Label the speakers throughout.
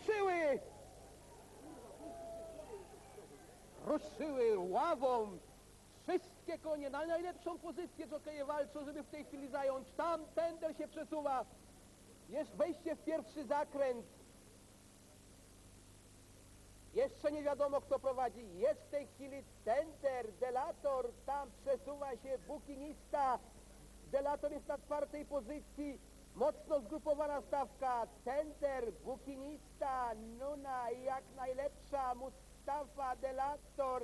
Speaker 1: ruszyły! Ruszyły ławą. Wszystkie konie na najlepszą pozycję jokeje walczą, żeby w tej chwili zająć. Tam tender się przesuwa. Jest wejście w pierwszy zakręt. Jeszcze nie wiadomo kto prowadzi. Jest w tej chwili tender, delator, tam przesuwa się bukinista. Delator jest na czwartej pozycji. Zgrupowana stawka. Tender, bukinista, Nuna i jak najlepsza Mustafa, delator,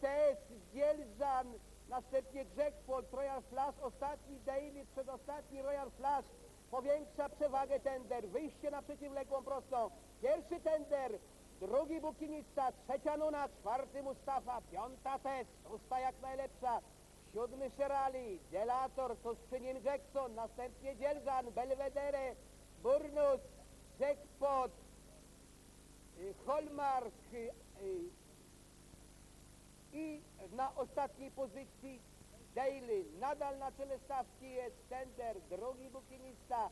Speaker 1: Tess, Dzielżan, następnie Jackpot, Royal Flash, ostatni Daily, przedostatni Royal Flash. Powiększa przewagę tender. Wyjście na przeciwległą prostą. Pierwszy tender, drugi bukinista, trzecia Nuna, czwarty Mustafa, piąta Tess, szósta jak najlepsza. Siódmy Sherali, Delator, to przy nim Jackson, następnie Dzielżan, Belvedere, Burnus, Jackpot, y, Hallmark y, i na ostatniej pozycji Daily. Nadal na czele stawki jest Tender, drugi bukinista,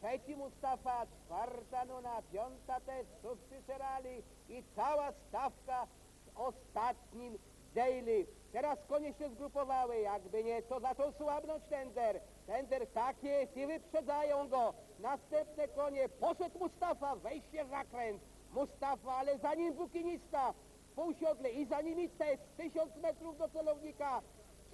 Speaker 1: trzeci Mustafa, czwarta Nuna, piąta Tess, szósty Sherali i cała stawka z ostatnim Daily. Teraz konie się zgrupowały, jakby nieco zaczął słabnąć Tender. Tender tak jest i wyprzedzają go. Następne konie, poszedł Mustafa, wejście w zakręt. Mustafa, ale za nim bukinista, półsiodle i za nimi Tess, tysiąc metrów do celownika.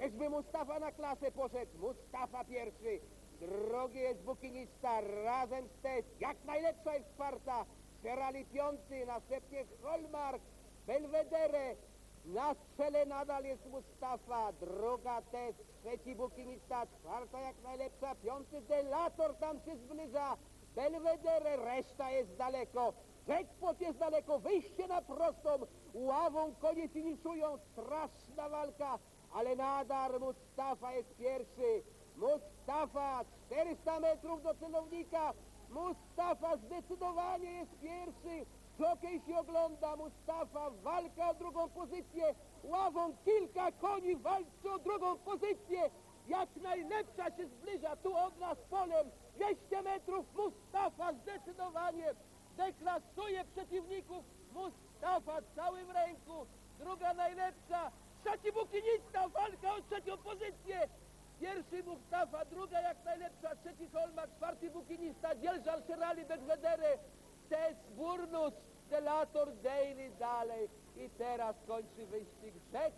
Speaker 1: Czyżby Mustafa na klasę poszedł? Mustafa pierwszy. Drogi jest bukinista razem z Tess. Jak najlepsza jest czwarta. Ferrari piąty, następnie Hallmark, Belvedere. Na czele nadal jest Mustafa, druga Tess, trzeci bukinista, czwarta jak najlepsza, piąty Delator tam się zbliża. Belvedere, reszta jest daleko. Jackpot jest daleko, wyjście na prostą, ławą konie finiszują, straszna walka, ale nadal Mustafa jest pierwszy. Mustafa, 400 metrów do celownika. Mustafa zdecydowanie jest pierwszy. Jockey się ogląda, Mustafa walka o drugą pozycję. Ławą kilka koni walczy o drugą pozycję. Jak najlepsza się zbliża tu od nas polem. 200 metrów Mustafa zdecydowanie deklasuje przeciwników. Mustafa całym ręku. Druga najlepsza. Trzeci bukinista, walka o trzecią pozycję. Pierwszy Mustafa, druga jak najlepsza, trzeci Holmak, czwarty bukinista, Dzielżal, Sherali, Belvedere, Tess, Burnus, Delator, Daily dalej. I teraz kończy wyścig Jack